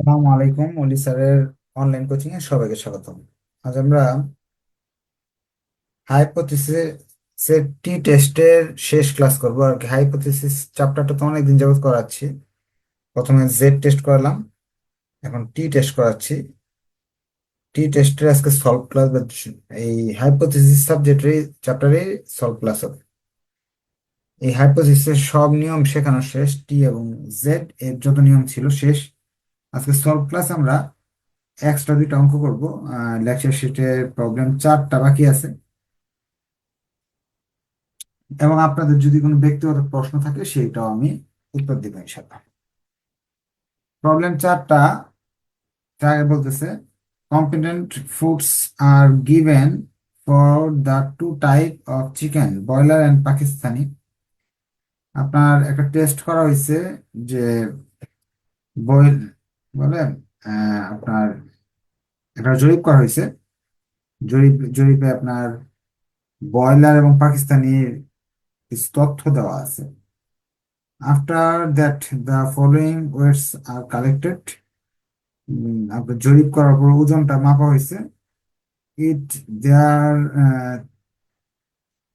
আসসালামু আলাইকুম অলি স্যারের অনলাইন কোচিং এ সবাইকে স্বাগতম। আজ আমরা হাইপোথিসিসের টি টেস্টের শেষ ক্লাস করব আর হাইপোথিসিস চ্যাপ্টারটা তো অনেকদিন যাবত করাচ্ছি। প্রথমে জেড টেস্ট করালাম, এখন টি টেস্ট করাচ্ছি। টি টেস্টের আজকে সলভ ক্লাস এই হাইপোথিসিস সাবজেক্টের চ্যাপ্টারে সলভ ক্লাস হবে। এই হাইপোথিসিসের সব নিয়ম শেখানো শেষ টি এবং জেড এর যত নিয়ম ছিল শেষ। আজকে সলভ ক্লাস আমরা এক্সট্রা দুইটা অঙ্ক করব লেকচার শিটের প্রবলেম চারটা বাকি আছে। এবং আপনাদের যদি কোনো ব্যক্তিগত প্রশ্ন থাকে সেইটাও আমি উত্তর দিব ইনশাল্লাহ প্রবলেম চারটা আগে বলতেছে competent foods are given for the two type of chicken broiler and Pakistani আপনার একটা টেস্ট করা হয়েছে যে বয়েল বলে আপনার একটা জরিপ করা হয়েছে। জরিপ, জরিপে আপনার ব্রয়লার এবং পাকিস্তানির কিছু তথ্য দেওয়া আছে। After that the following weights are collected আপনার জরিপ করার পর ওজনটা মাপা হয়েছে। It there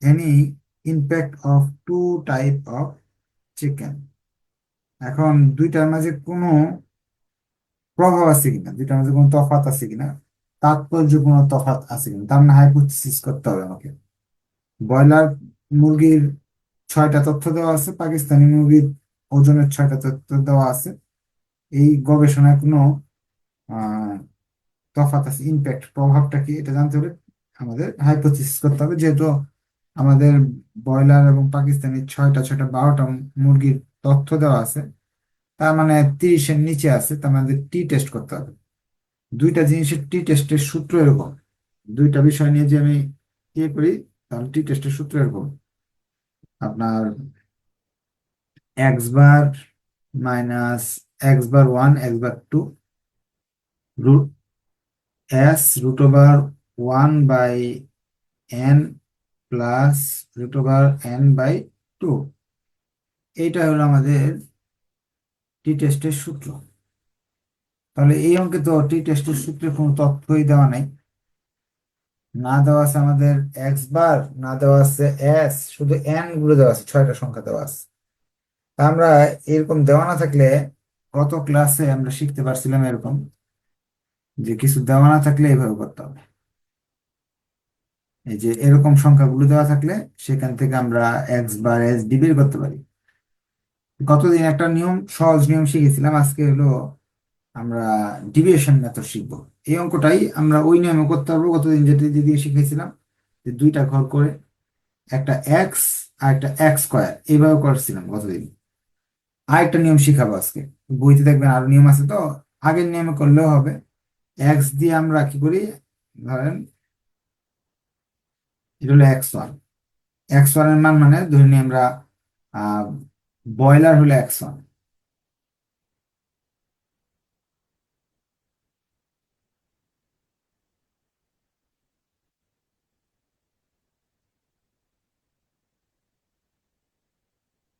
any impact of two type of chicken এখন দুইটার মাঝে কোনো প্রভাব আছে কিনা দুইটার মাঝে কোনো তফাত আছে কিনা, তাৎপর্য কোনো তফাৎ আছে কিনা, তার মানে হাইপোথিসিস করতে হবে আমাকে। ব্রয়লার মুরগির ছয়টা তথ্য দেওয়া আছে, পাকিস্তানি মুরগির ওজনের ছয়টা তথ্য দেওয়া আছে। এই গবেষণায় কোনো তফাৎ আছে ইম্প্যাক্ট প্রভাবটা কি, এটা জানতে হলে আমাদের হাইপোথিসিস করতে হবে। যেহেতু আমাদের ব্রয়লার এবং পাকিস্তানি ছয়টা ছয়টা, বারোটা মুরগির তথ্য দেওয়া আছে তার মানে তিরিশের নিচে আছে, তার মানে টি টেস্ট করতে হবে। দুইটা জিনিসের টি টেস্টের সূত্র এরকম। দুইটা বিষয় নিয়ে যে আমি ইয়ে করি, তাহলে টি টেস্টের সূত্র এরকম। আপনার x bar minus x bar one x bar two root s root over one by n plus root over n by two এইটা হলো আমাদের টি টেস্টের সূত্র। তাহলে এই অঙ্কে তো টি টেস্টের সূত্রে কোনো তথ্যই দেওয়া নাই। না দেওয়া আছে আমাদের এক্স বার না দেওয়া আছে এস শুধু এনগুলো দেওয়া আছে, ছয়টা সংখ্যা দেওয়া আছে। আমরা এরকম দেওয়া না থাকলে গত ক্লাসে আমরা শিখতে পারছিলাম এরকম, যে কিছু দেওয়া না থাকলে এইভাবে করতে হবে। এই যে এরকম সংখ্যাগুলো দেওয়া থাকলে সেখান থেকে আমরা এক্স বার এস ডি বের করতে পারি। গতদিন একটা নিয়ম, সহজ নিয়ম শিখেছিলাম। আজকে হলো আমরা ডিভিয়েশন মেথড শিখব। এই অঙ্কটাই আমরা ওই নিয়মে করতে পারব। গতদিন যেটা দিয়ে শিখেছিলাম, যে দুইটা ঘর করে একটা এক্স আর একটা এক্স স্কোয়ার এইভাবে করছিলাম গতদিন। আর একটা নিয়ম শিখাবো আজকে। বইতে দেখবেন আরও নিয়ম আছে তো? আগের নিয়মে করলেও হবে। এক্স দিয়ে আমরা কি করি? ধরেন এটা হলো এক্স ওয়ান এক্স ওয়ানের মান মানে ধরে নিই আমরা বয়লার হলো একশো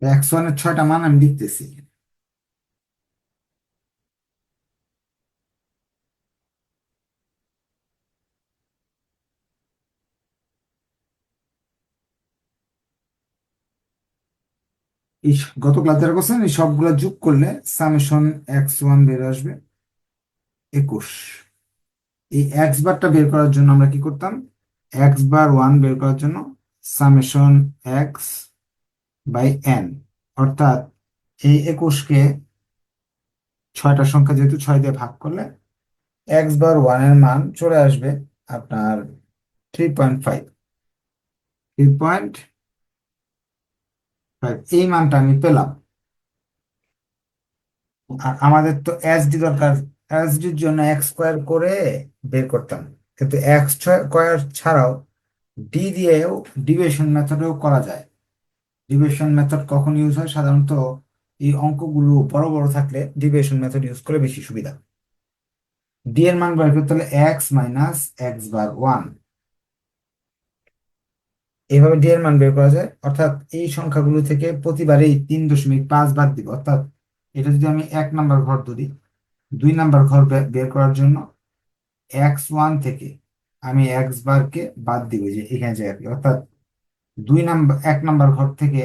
এক্স ছয়টা মান আমি লিখতেছি এই গত ক্লাস যারা করছেন, এই সবগুলা যোগ করলে সামেশন এক্স ওয়ান বের আসবে একুশ। এই এক্স বারটা বের করার জন্য আমরা কি করতাম? এক্স বার ওয়ান বের করার জন্য সামেশন এক্স বাই এন অর্থাৎ এই একুশকে ছয়টা সংখ্যা যেহেতু ছয় দিয়ে ভাগ করলে এক্স বার ওয়ানের মান চলে আসবে আপনার three point five three point এই মানটা আমি পেলাম। আর আমাদের তো এসডি দরকার। এসডির জন্য এক্স স্কোয়ার করে বের করতাম। কিন্তু এক্স স্কোয়ার ছাড়াও ডি দিয়েও ডিভিশন মেথডেও করা যায়। ডিভিশন মেথড কখন ইউজ হয়? সাধারণত এই অঙ্কগুলো বড় বড় থাকলে ডিভিশন মেথড ইউজ করে বেশি সুবিধা। ডি এর মান বের করতে হলে x minus x bar one এইভাবে ডি এর মান বের করা যায়। অর্থাৎ এই সংখ্যাগুলো থেকে প্রতিবারেই তিন দশমিক পাঁচ বাদ দিব। অর্থাৎ এটা যদি আমি এক নাম্বার ঘর ধরি, দুই নাম্বার ঘর বের করার জন্য এক্স ওয়ান থেকে আমি এক্স বারকে বাদ দিব যে এখানে জায়গাতে অর্থাৎ দুই নাম্বার এক নাম্বার ঘর থেকে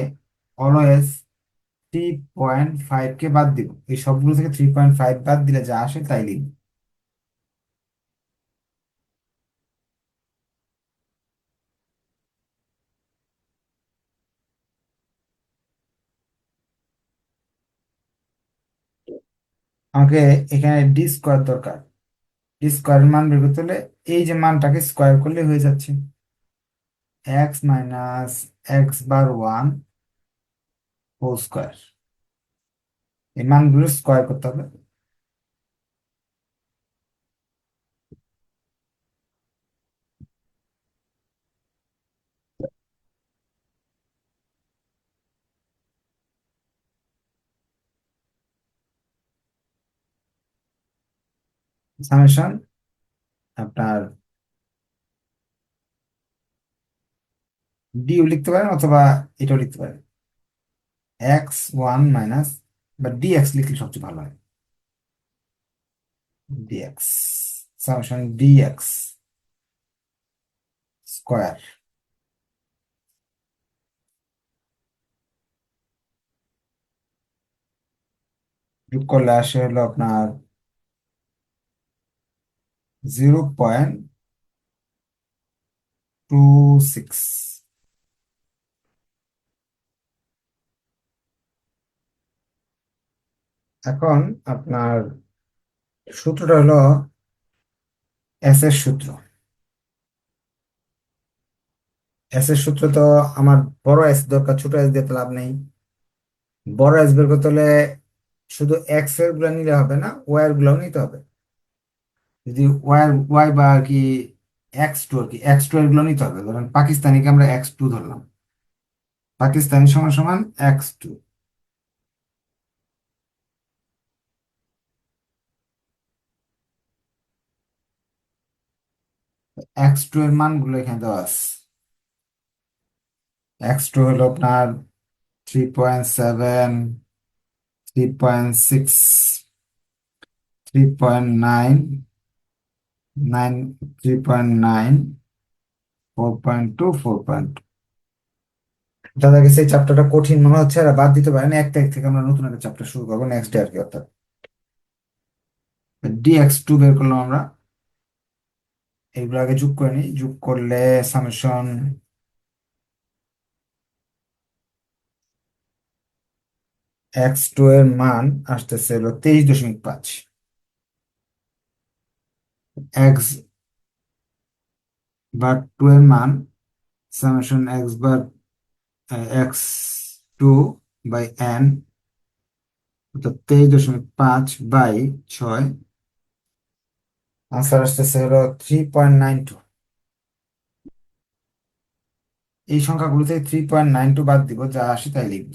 অলওয়েজ থ্রি পয়েন্ট ফাইভ কে বাদ দিব। এই সবগুলো থেকে থ্রি পয়েন্ট ফাইভ বাদ দিলে যা আসে তাই লিখব। আমাকে এখানে ডি স্কোয়ার দরকার। ডি স্কোয়ার মান বের করতে হলে এই যে মানটাকে স্কোয়ার করলে হয়ে যাচ্ছে। X minus x bar one whole square এই মানগুলো স্কোয়ার করতে হবে। সামেশন আপনার ডিও লিখতে পারেন অথবা এটাও লিখতে পারেন। এক্স ওয়ান মাইনাস বা ডিএক্স লিখলে সবচেয়ে ভালো হয়। ডিএক্স সামেশন ডিএক্স স্কোয়ার যোগ করলে আসে হলো আপনার জিরো পয়েন্ট টু সিক্স এখন আপনার সূত্রটা হলো এস এর সূত্র। এস এর সূত্র তো আমার বড় এস দরকার, ছোট এস দিয়ে তো লাভ নেই। বড় এস বের করতে হলে শুধু এক্সেরগুলো নিলে হবে না ওয়াই এরগুলো নিতে হবে। যদি ওয়াই ওয়াই বা আর কি এক্স টু আর কি এক্স টু এরগুলো নিতে হবে। ধরেন পাকিস্তানিকে আমরা এক্স টু ধরলাম। পাকিস্তানি সমান সমান এক্স টু এক্স টু এর মানগুলো এখানে দেওয়া আছে। এক্স টু হলো আপনার three point seven three point six three point nine nine three point nine four point two four point যাদের কাছে এই চ্যাপ্টারটা কঠিন মনে হচ্ছে এরা বাদ দিতে পারেন। এক তারিখ থেকে আমরা নতুন একটা চ্যাপ্টার শুরু করব নেক্সট ডে আর কি, অর্থাৎ। ডি এক্স টু বের করলাম আমরা। এইগুলো আগে যোগ করে নিই। যোগ করলে সামেশন এক্স টু এর মান আসতেছে হলো তেইশ দশমিক পাঁচ। এক্স বার টু এর মান summation x bar x two by n অর্থাৎ তেইশ দশমিক পাঁচ বাই ছয়। আনসার আসতেছে হলো থ্রি পয়েন্ট নাইন টু এই সংখ্যাগুলো থেকে থ্রি পয়েন্ট নাইন টু বাদ দিব, যা আসে তাই লিখব।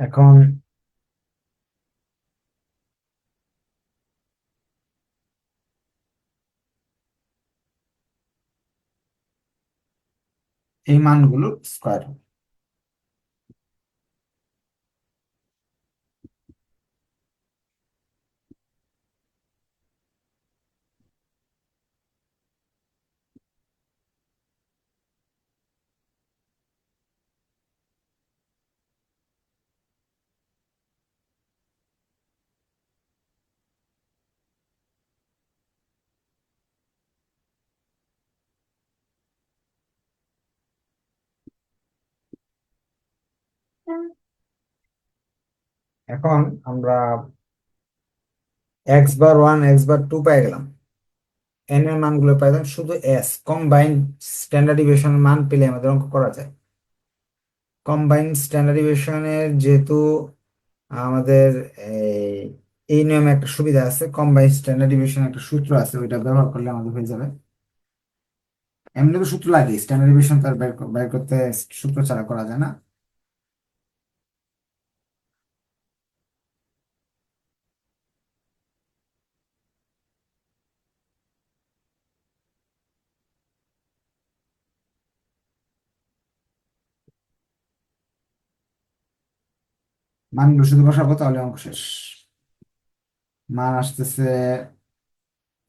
এখন এই মানগুলো স্কোয়ার হবে এখন আমরা x bar one x bar two পেয়ে গেলাম। এন এর মানগুলো পাইলাম শুধু এস কম্বাইন্ড স্ট্যান্ডার্ড ডিভিশনের মান পেলে আমাদের অঙ্ক করা যায়। কম্বাইন্ড স্ট্যান্ডার্ড ডিভিশনের যেহেতু আমাদের এই নিয়মে একটা সুবিধা আছে কম্বাইন্ড স্ট্যান্ডার্ড ডিভিয়েশন একটা সূত্র আছে, ওইটা ব্যবহার করলে আমাদের হয়ে যাবে। এমনি তো সূত্র লাগে স্ট্যান্ডার্ড ডিভিয়েশন তার বের করতে সূত্র ছাড়া করা যায় না। মানগুলো শুধু বসাবো, তাহলে অঙ্ক শেষ। মান আসতেছে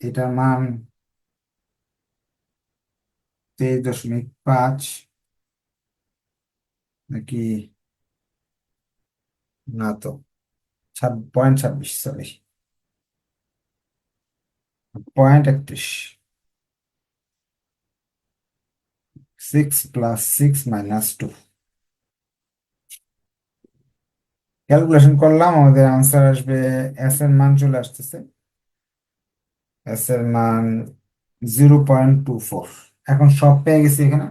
এটার মান তেইশ দশমিক পাঁচ। নাকি? না তো পয়েন্ট ছাব্বিশ সরি পয়েন্ট একত্রিশ। Six plus six minus two calculation করলাম, আমাদের আনসার আসবে এস এর মান চলে আসতেছে। এস এর মান জিরো পয়েন্ট টু ফোর এখন সব পেয়ে গেছি এখানে।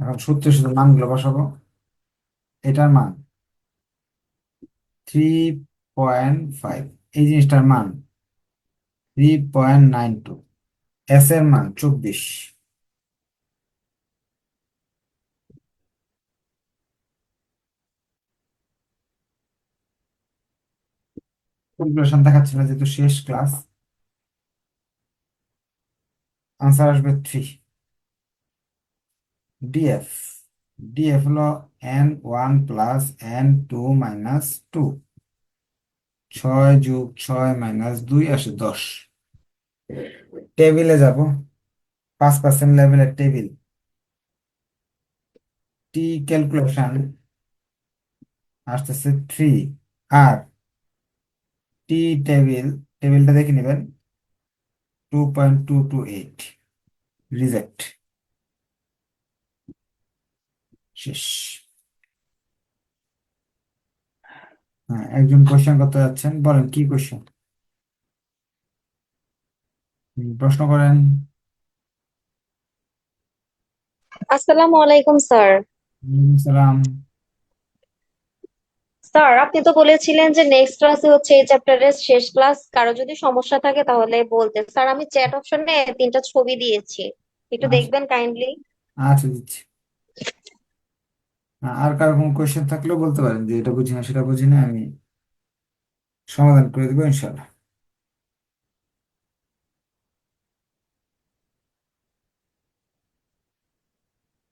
এখন সূত্রে শুধু মানগুলো বসাবো। এটার মান থ্রি পয়েন্ট ফাইভ এই জিনিসটার মান three point nine two s এর মান চব্বিশ। ক্যালকুলেশন দেখাচ্ছে না যেহেতু শেষ ক্লাস। আনসার আসবে থ্রি ডিএফ ডিএফ হলো n one plus n two minus two ছয় যোগ ছয় মাইনাস দুই আসে দশ। টেবিলে যাব। পাঁচ পার্সেন্ট লেভেলের টেবিল টি ক্যালকুলেশন আসতেছে থ্রি আর টি টেবিল টেবিলটা দেখে নেবেন। Two point two two eight reject শেষ। হ্যাঁ একজন কোশ্চেন করতে যাচ্ছেন। বলেন কি কোশ্চেন প্রশ্ন করেন। আসসালামু আলাইকুম স্যার। সালাম। স্যার আপনি তো বলেছিলেন যে নেক্সট ক্লাসে হচ্ছে এই চ্যাপ্টারের শেষ ক্লাস কারও যদি সমস্যা থাকে তাহলে বলতে। স্যার আমি চ্যাট অপশনে তিনটা ছবি দিয়েছি। একটু আচ্ছা। দেখবেন কাইন্ডলি আচ্ছা দিচ্ছি। আর কারও কোনো কোয়েশ্চেন থাকলেও বলতে পারেন যে এটা বুঝি না সেটা বুঝি না আমি সমাধান করে দেবো ইনশাল্লাহ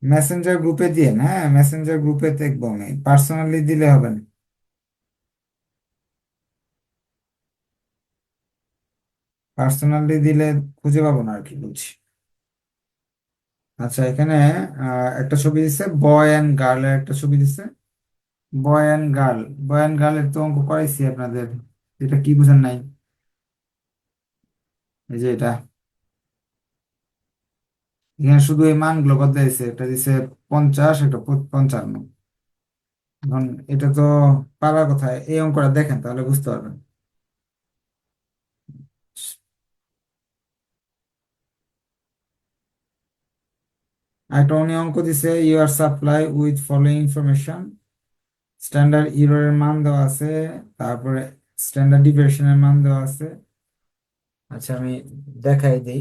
মেসেঞ্জার গ্রুপে দিয়ে হ্যাঁ মেসেঞ্জার গ্রুপে দেখব আমি। পার্সোনালি দিলে হবে না। পার্সোনালি দিলে খুঁজে পাবো না আর কি বলছি আচ্ছা এখানে একটা ছবি দিচ্ছে বয় অ্যান্ড গার্লের একটা ছবি দিচ্ছে boy and girl boy and গার্লের তো অঙ্ক করাইছি আপনাদের, এটা কি বুঝেন নাই। এই যে এটা। এখানে শুধু এই মানগুলো বদলাইছে এটা দিছে পঞ্চাশ, একটা প- পঞ্চান্ন। এটা তো পারার কথা, এই অঙ্কটা দেখেন, তাহলে বুঝতে পারবেন। একটা উনি অঙ্ক দিছে you are supply with following information standard ইররের মান দেওয়া আছে, তারপরে স্ট্যান্ডার্ড ডিভিয়েশনের মান দেওয়া আছে। আচ্ছা আমি দেখাই দিই।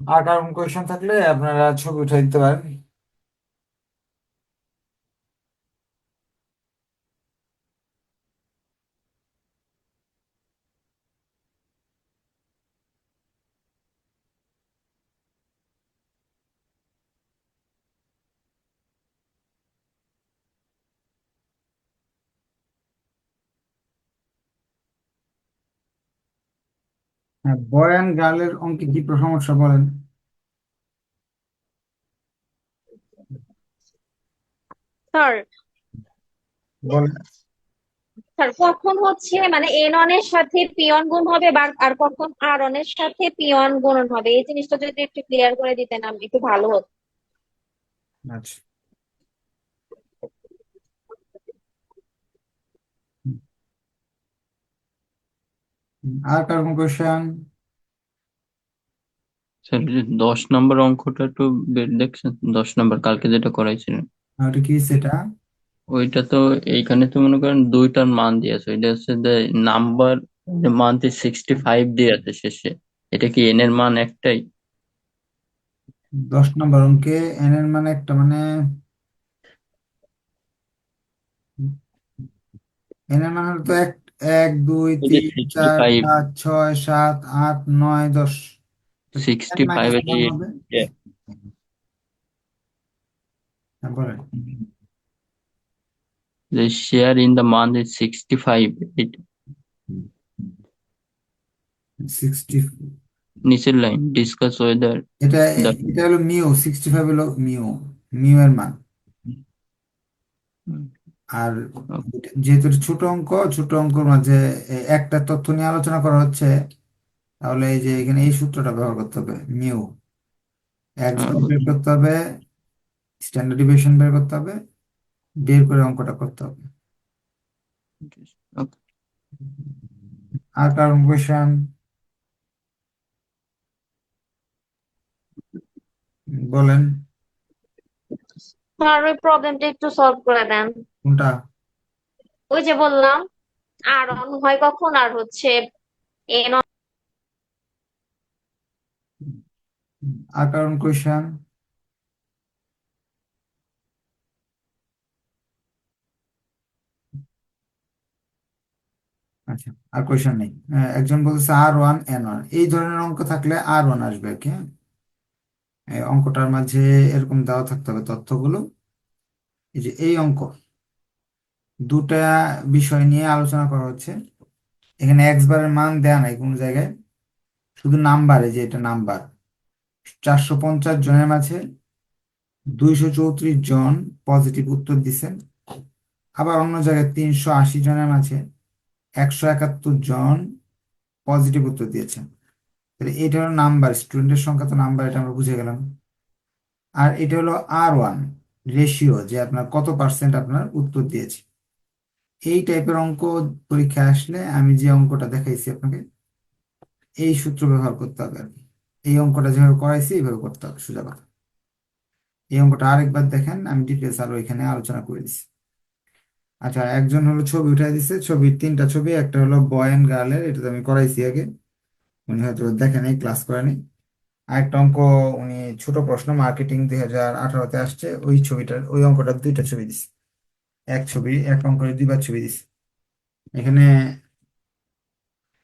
আর কারণ কোয়েশন থাকলে আপনারা ছবি উঠাই দিতে পারেন। হ্যাঁ বয় অ্যান্ড গার্লের অঙ্কে কি সমস্যা বলেন স্যার। বলেন। স্যার কখন হচ্ছে মানে এন অন এর সাথে পিয়ন গুণ হবে আর কখন আর অন এর সাথে পিয়ন গুণন হবে? এই জিনিসটা যদি একটু ক্লিয়ার করে দিতেন আমি একটু ভালো হতো। আচ্ছা। আর কারণ কোয়েশন স্যার দশ নম্বর অঙ্কটা একটু দেখছেন? দশ নম্বর কালকে যেটা করাইছিলেন। ওটা কি সেটা? ওইটা তো এইখানে তো মনে করেন দুইটার মান দিয়েছে। ওইটা হচ্ছে যে নাম্বার মান্থ সিক্সটি ফাইভ দিয়ে আছে শেষে। এটা কি এন এর মান একটাই? দশ নম্বর অঙ্কে এন এর মানে একটা মানে এন এর মানে তো এক এক দুই তিন চার পাঁচ ছয় সাত আট নয় দশ। সিক্সটি ফাইভ বলেন the share in the month is 65 it sixty নিচের লাইন ডিসকাস ওয়েদার এটা এটা হলো মিউ সিক্সটি ফাইভ হলো মিউ মিউ এর মান। আর যেহেতু ছোট অঙ্ক ছোট অঙ্কের মাঝে একটা তথ্য নিয়ে আলোচনা করা হচ্ছে তাহলে এই যে এখানে এই সূত্রটা ব্যবহার করতে হবে মিউ। এক্স বের করতে হবে স্ট্যান্ডার্ড ডিভিয়েশন বের করতে হবে বের করে অঙ্কটা করতে হবে। আর কারণ কোয়েশন বলেন। স্যার ওই প্রবলেমটা একটু সলভ করে দেন। কোনটা? ওই যে বললাম আর অন হয় কখন? আর হচ্ছে এন আর কারণ কোয়েশন আচ্ছা আর কোয়েশন নেই। আহ, একজন বলছে আর ওয়ান এন ওয়ান এই ধরনের অঙ্ক থাকলে আর ওয়ান আসবে কি হ্যাঁ অঙ্কটার মাঝে এরকম দেওয়া থাকতে হবে তথ্যগুলো। এই যে এই অঙ্ক দুটা বিষয় নিয়ে আলোচনা করা হচ্ছে। এখানে এক্স বারের মান দেয়া নাই কোনো জায়গায়। শুধু নাম্বারে যে এটা নাম্বার। চারশো পঞ্চাশ জনের মাঝে দুইশো চৌত্রিশ জন পজিটিভ উত্তর দিচ্ছেন আবার অন্য জায়গায় তিনশো আশি জনের মাঝে একশো একাত্তর জন পজিটিভ উত্তর দিয়েছেন তাহলে এটা হলো নাম্বার, স্টুডেন্টের সংখ্যা তো নাম্বার, এটা আমরা বুঝে গেলাম। আর এটা হলো আর ওয়ান রেশিও যে আপনার কত পার্সেন্ট আপনার উত্তর দিয়েছে। এই টাইপের অঙ্ক পরীক্ষায় আসলে আমি যে অঙ্কটা দেখাইছি আপনাকে, এই সূত্র ব্যবহার করতে হবে আর কি। এই অঙ্কটা যেভাবে করাইছি, এইভাবে করতে হবে, সোজা কথা। এই অঙ্কটা আরেকবার দেখেন, আমি ডিটেলস আরও এখানে আলোচনা করে দিচ্ছি আচ্ছা একজন হলো ছবি উঠাই দিছে, ছবির তিনটা ছবি, একটা হলো বয় অ্যান্ড গার্লের এটা তো আমি করাইছি আগে। উনি হয়তো দেখেন এই ক্লাস করেনি আরেকটা অঙ্ক, উনি ছোট প্রশ্ন মার্কেটিং দুই হাজার আঠারোতে আসছে, ওই ছবিটার, ওই অঙ্কটার দুইটা ছবি দিছে। এক ছবি, এক অঙ্কের দুইবার ছবি দিছে। এখানে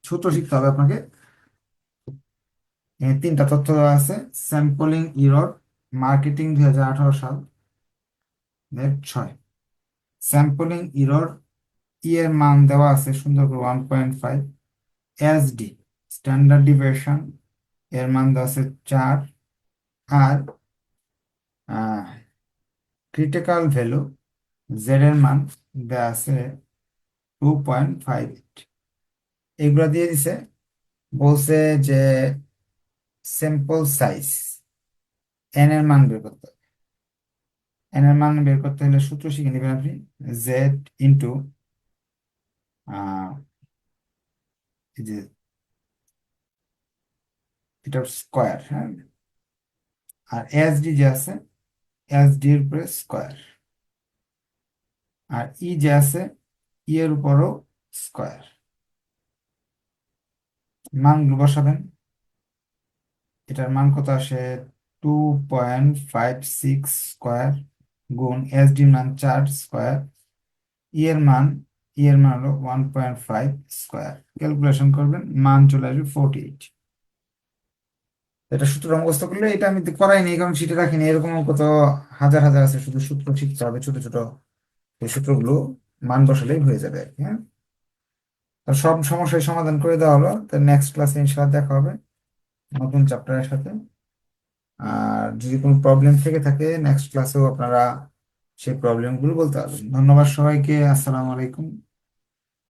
ছোট শিখতে হবে আপনাকে। তিনটা তথ্য দেওয়া আছে। স্যাম্পলিং ইরর, মার্কেটিং দুই হাজার আঠারো সাল। ছয়। স্যাম্পলিং ইরর, ই এর মান দেওয়া আছে সুন্দর করে one point five S D standard deviation এর মান দেওয়া আছে চার। আর ক্রিটিক্যাল ভ্যালু জেড এর মান দেওয়া আছে টু পয়েন্ট ফাইভ এইট এগুলো দিয়ে দিছে। বলছে যে স্যাম্পল সাইজ এন এর মান বের করতে হবে। এন এর মান বের করতে হলে সূত্র শিখে নেবেন আপনি। জেড ইন্টু যে স্কোয়ার হ্যাঁ? আর এসডি যে আছে এসডি এর উপরে স্কোয়ার আর ই যে আছে, ই এর উপরও স্কোয়ার মানগুলো বসাবেন। এটার মান কত আসে? Two point five six square গুণ এসডি মান চার স্কোয়ার ই এর মান, ই এর মান হলো one point five square calculation করবেন, মান চলে আসবে ফোরটি এইট এটা সূত্র মুখস্থ করলে এটা আমি করাইনি কারণ সেটা রাখিনি এরকম অঙ্ক তো হাজার হাজার আছে, শুধু সূত্র শিখতে হবে ছোট ছোট। এই সূত্রগুলো মান বসালেই হয়ে যাবে আর কি হ্যাঁ? তো সব সমস্যার সমাধান করে দেওয়া হলো। তো নেক্সট ক্লাসে ইনশাল্লাহ দেখা হবে নতুন চ্যাপ্টারের সাথে। আর যদি কোনো প্রবলেম থেকে থাকে নেক্সট ক্লাসেও আপনারা সেই প্রবলেমগুলো বলতে পারবেন। ধন্যবাদ সবাইকে। আসসালামু আলাইকুম।